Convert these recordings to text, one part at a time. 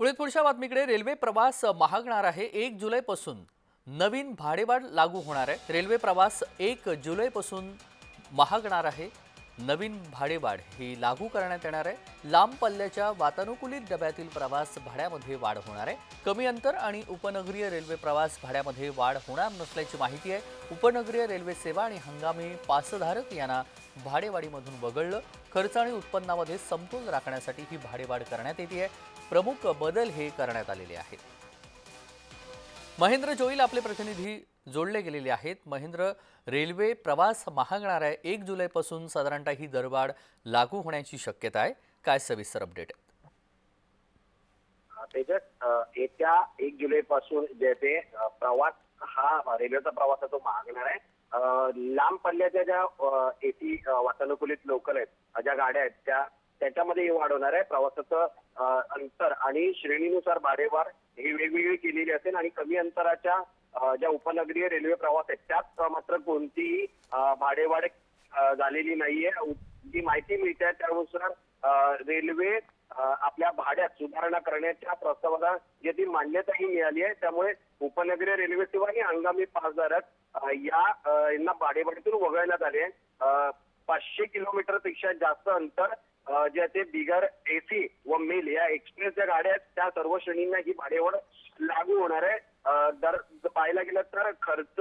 पुढे पुढच्या बातमीकडे रेल्वे प्रवास महागणार आहे एक जुलैपासून. नवीन भाडेवाढ लागू होणार आहे. रेल्वे प्रवास एक जुलैपासून महागणार आहे. नवीन भाडेवाढ ही लागू करण्यात येणार आहे. लांब पल्ल्याच्या वातानुकूलित डब्यातील प्रवास भाड्यामध्ये वाढ होणार आहे. कमी अंतर आणि उपनगरीय रेल्वे प्रवास भाड्यामध्ये वाढ होणार नसल्याची माहिती आहे. उपनगरीय रेल्वे सेवा आणि हंगामी पासधारक यांना भाडेवाढीमधून वगळलं खर्च आणि उत्पन्नामध्ये समतोल राखण्यासाठी ही भाडेवाढ करण्यात येते आहे. प्रमुख बदल हे करण्यात आलेले आहेत. महेंद्र जोईल आपले प्रतिनिधी जोडले गेलेले आहेत. महेंद्र रेल्वे प्रवास महागणार आहे. एक जुलैपासून साधारणतः ही दरवाढ लागू होण्याची शक्यता आहे. काय सविस्तर अपडेट आहे तेजस येत्या एक जुलै पासून जे ते प्रवास हा रेल्वेचा प्रवास तो महागणार आहे. लांब पल्ल्याच्या ज्या एसी वातानुकूलित लोकल आहेत ज्या गाड्या आहेत त्या त्याच्यामध्ये वाढ होणार आहे. प्रवासाचं अंतर आणि श्रेणीनुसार भाडेवाढ ही वेगवेगळी केलेली असेल आणि कमी अंतराच्या ज्या उपनगरीय रेल्वे प्रवास आहेत त्यात मात्र कोणतीही भाडेवाढ झालेली नाहीये जी माहिती मिळते त्यानुसार रेल्वे आपल्या भाड्यात सुधारणा करण्याच्या प्रस्तावाला याची मान्यताही मिळाली आहे त्यामुळे उपनगरीय रेल्वे सेवा आणि हंगामी पासधारक या यांना भाडेवाढीतून वगळण्यात आले आहे. पाचशे किलोमीटरपेक्षा जास्त अंतर जे ते बिगर एसी व मेल या एक्सप्रेस ज्या गाड्या आहेत. त्या सर्व श्रेणींना ही भाडेवाढ लागू होणार आहे. दर पाहायला गेलं तर खर्च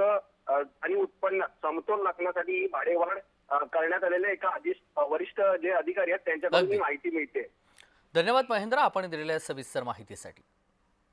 आणि उत्पन्न समतोल राखण्यासाठी ही भाडेवाढ करण्यात आलेले एका वरिष्ठ जे अधिकारी आहेत त्यांच्याकडून ही. माहिती मिळते. धन्यवाद महेंद्र. आपण दिलेल्या सविस्तर माहितीसाठी.